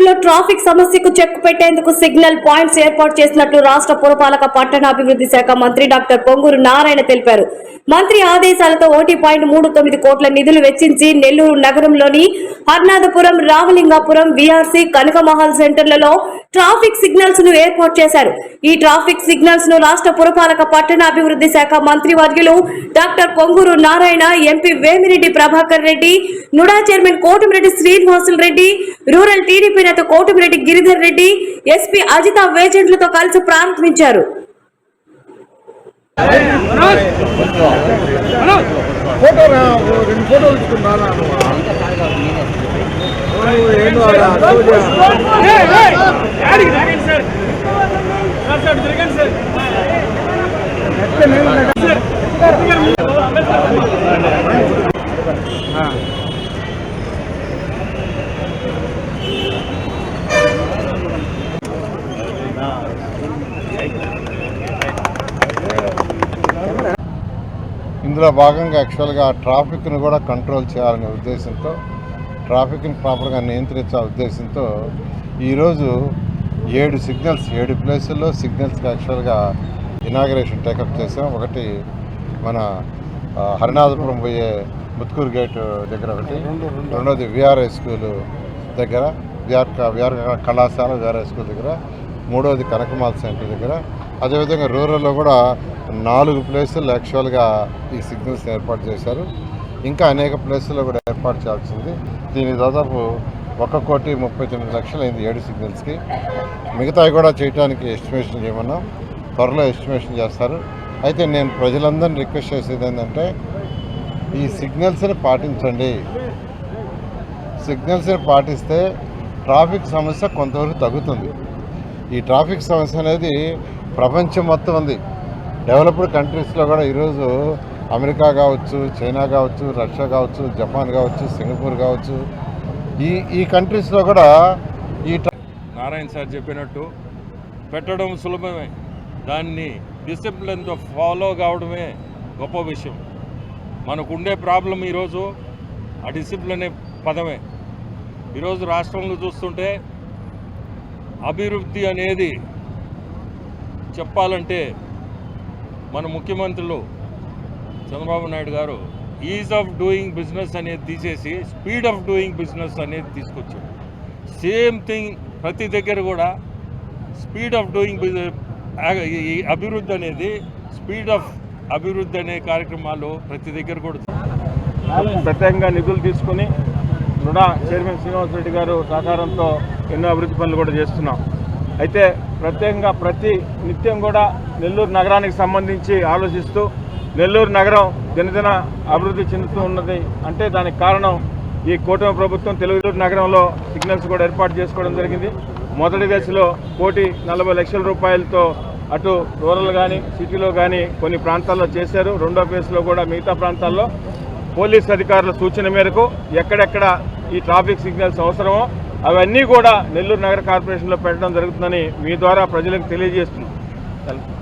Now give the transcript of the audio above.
నెల్లూరులో ట్రాఫిక్ సమస్యకు చెక్ పెట్టేందుకు సిగ్నల్ పాయింట్స్ ఏర్పాటు చేసినట్లు రాష్ట్ర పురపాలక పట్టణాభివృద్ధి శాఖ మంత్రి డాక్టర్ పొంగూరు నారాయణ తెలిపారు. మంత్రి ఆదేశాలతో ఒకటి పాయింట్ మూడు తొమ్మిది కోట్ల నిధులు వెచ్చించి నెల్లూరు నగరంలోని హర్నాథపురం రామలింగాపురం వీఆర్సీ కనకమహల్ సెంటర్లలో ట్రాఫిక్ సిగ్నల్స్ను ఏర్పాటు చేశారు. ఈ ట్రాఫిక్ సిగ్నల్స్ను రాష్ట్ర పురపాలక పట్టణాభివృద్ధి శాఖ మంత్రి వర్యులు doctor Ponguru Narayana MP Vemireddy Prabhakar Reddy NUDA chairman Kotamreddy Srinivasulu Reddy rural TDP నేత కోటమిరెడ్డి గిరిధర్ రెడ్డి ఎస్పీ అజిత వేజెంట్లతో కలిసి ప్రారంభించారు. ఫోటో రెండు ఫోటోలు ఇందులో భాగంగా యాక్చువల్గా ట్రాఫిక్ను కూడా కంట్రోల్ చేయాలనే ఉద్దేశంతో ట్రాఫిక్ని ప్రాపర్గా నియంత్రించే ఉద్దేశంతో ఈరోజు ఏడు సిగ్నల్స్ ఏడు ప్లేసుల్లో సిగ్నల్స్కి యాక్చువల్గా ఇనాగరేషన్ టేకప్ చేసాం ఒకటి మన హరినాథపురం పోయే ముత్కూరు గేట్ దగ్గర ఒకటి రెండోది విఆర్ఐ స్కూల్ దగ్గర విఆర్ విఆర్ కళాశాల విఆర్ఐ స్కూల్ దగ్గర మూడోది కనకమాల్ సెంటర్ దగ్గర. అదేవిధంగా రూరల్లో కూడా నాలుగు ప్లేసుల్లో యాక్చువల్గా ఈ సిగ్నల్స్ ఏర్పాటు చేశారు. ఇంకా అనేక ప్లేసుల్లో కూడా ఏర్పాటు చేయాల్సింది. దీనికి దాదాపు ఒక కోటి ముప్పై తొమ్మిది లక్షలు అయింది ఏడు సిగ్నల్స్కి. మిగతావి కూడా చేయడానికి ఎస్టిమేషన్ చేయమన్నాం. త్వరలో ఎస్టిమేషన్ చేస్తారు. అయితే నేను ప్రజలందరినీ రిక్వెస్ట్ చేసేది ఏంటంటే ఈ సిగ్నల్స్ని పాటించండి. సిగ్నల్స్ని పాటిస్తే ట్రాఫిక్ సమస్య కొంతవరకు తగ్గుతుంది. ఈ ట్రాఫిక్ సమస్య అనేది ప్రపంచం మొత్తం ఉంది. డెవలప్డ్ కంట్రీస్లో కూడా ఈరోజు అమెరికా కావచ్చు చైనా కావచ్చు రష్యా కావచ్చు జపాన్ కావచ్చు సింగపూర్ కావచ్చు. ఈ ఈ కంట్రీస్లో కూడా ఈ నారాయణ సార్ చెప్పినట్టు పెట్టడం సులభమే. దాన్ని డిసిప్లిన్తో ఫాలో కావడమే గొప్ప విషయం. మనకు ఉండే ప్రాబ్లం ఈరోజు ఆ డిసిప్లిన్ అనే పదమే. ఈరోజు రాష్ట్రంలో చూస్తుంటే అభివృద్ధి అనేది చెప్పాలంటే మన ముఖ్యమంత్రులు చంద్రబాబు నాయుడు గారు ఈజ్ ఆఫ్ డూయింగ్ బిజినెస్ అనేది తీసేసి స్పీడ్ ఆఫ్ డూయింగ్ బిజినెస్ అనేది తీసుకొచ్చారు. సేమ్ థింగ్ ప్రతి దగ్గర కూడా స్పీడ్ ఆఫ్ డూయింగ్ ఈ అభివృద్ధి అనేది స్పీడ్ ఆఫ్ అభివృద్ధి అనే కార్యక్రమాలు ప్రతి దగ్గర కూడా ప్రత్యేకంగా నిధులు తీసుకుని రుణా చైర్మన్ శ్రీనివాస్ రెడ్డి గారు సహకారంతో ఎన్నో అభివృద్ధి పనులు కూడా చేస్తున్నాం. అయితే ప్రత్యేకంగా ప్రతి నిత్యం కూడా నెల్లూరు నగరానికి సంబంధించి ఆలోచిస్తూ నెల్లూరు నగరం దినదిన అభివృద్ధి చెందుతూ ఉన్నది అంటే దానికి కారణం ఈ కూటమి ప్రభుత్వం తెలుగు నగరంలో సిగ్నల్స్ కూడా ఏర్పాటు చేసుకోవడం జరిగింది. మొదటి దశలో కోటి నలభై లక్షల రూపాయలతో అటు రూరల్ కానీ సిటీలో కానీ కొన్ని ప్రాంతాల్లో చేశారు. రెండో ఫేజ్లో కూడా మిగతా ప్రాంతాల్లో పోలీస్ అధికారుల సూచన మేరకు ఎక్కడెక్కడ ఈ ట్రాఫిక్ సిగ్నల్స్ అవసరమో అవన్నీ కూడా నెల్లూరు నగర కార్పొరేషన్లో పెట్టడం జరుగుతుందని మీ ద్వారా ప్రజలకు తెలియజేస్తున్నాం.